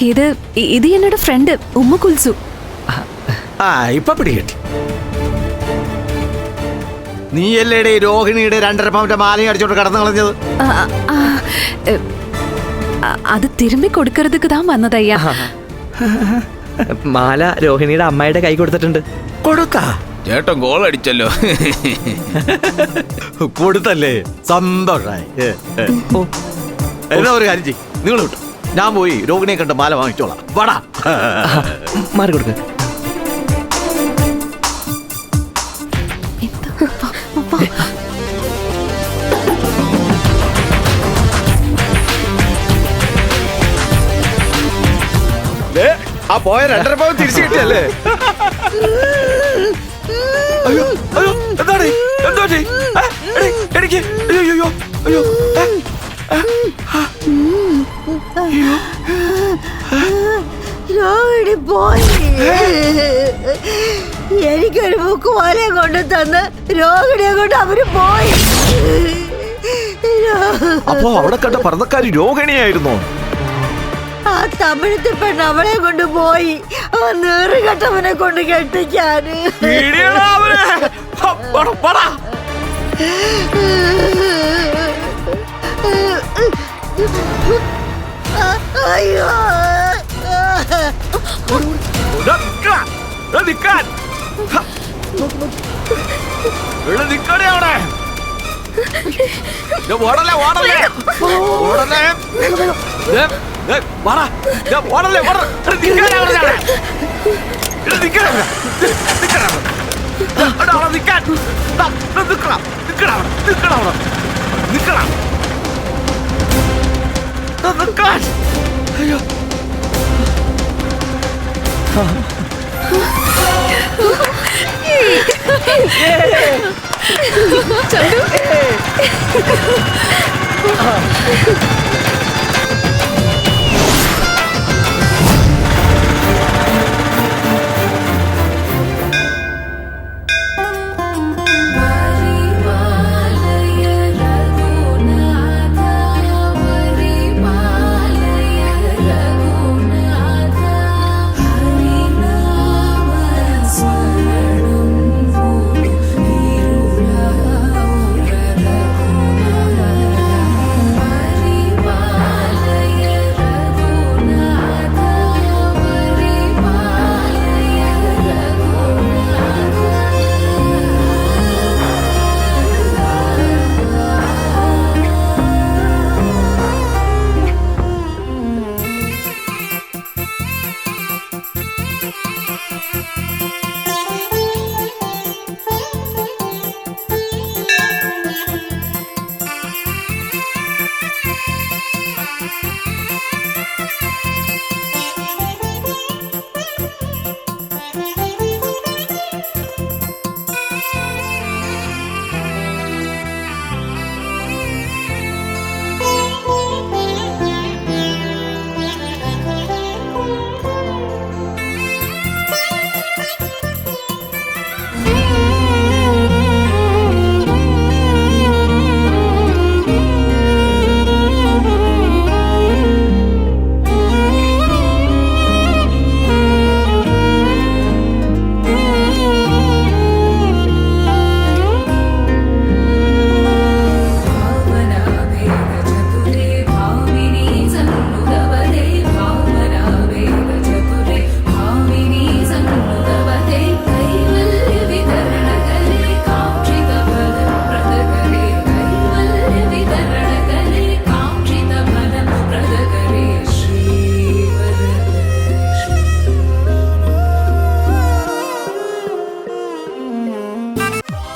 ഇത് ഇത് എന്നോട് ഫ്രണ്ട് ഉമ്മ കുൽസു. ആ ഇപ്പൊ പിടികിട്ടി. നീയല്ലേടെ രോഹിണിയുടെ രണ്ടര പവന്റെ മാല അടിച്ചോട്ട് കടന്നു കളഞ്ഞത്? ആ, അത് തിരുമ്പി കൊടുക്കരുതുക്ക് താൻ വന്നതയ്യാ. മാല രോഹിണിയുടെ അമ്മയുടെ കൈ കൊടുത്തിട്ടുണ്ട്. കൊടുത്താ ചേട്ടൻ ഗോൾ അടിച്ചല്ലോ. കൊടുത്തല്ലേ? സന്തോഷായി. ഏ, എന്നാ ഒരു കാര്യം ചെയ്യ്. നിങ്ങൾ ഞാൻ പോയി രോഹിണിയെ കണ്ട് മാല വാങ്ങിച്ചോളാം. വാടാ. മാറി കൊടുക്ക്. ദേ, ആ പോയ രണ്ടര പവൻ തിരിച്ചു കിട്ടിയല്ലേ? അയ്യോ അയ്യോ എന്താണ് എന്തോ എനിക്ക് പോയി എനിക്കൊരു ബുക്ക് പോലെ കൊണ്ട് തന്ന് രോഹിണിയെ കൊണ്ട് അവർ പോയി. അപ്പോ അവിടെ കണ്ട പറന്നക്കാരി രോഹിണിയായിരുന്നോ. ആ തമിഴത്തെ പെണ്ണ് അവളെ കൊണ്ട് പോയി. ആ നേറുകെട്ടവനെ കൊണ്ട് കെട്ടിക്കാന് പിടിയെടാ ഹ. ഇവിടെ നിക്കണേ അവിടെ ഓടല്ലേ ഓടല്ലേ. ഓടല്ലേ. ഓടല്ലേ ഓട. ഇവിടെ നിക്കാനാ പറഞ്ഞെ അവിടെ. ഇവിടെ നിക്കണേ അവിടെ. ദേ, നിക്കണേ അവിടെ. അവിടെ നിക്കാൻ. അയ്യോ. చందు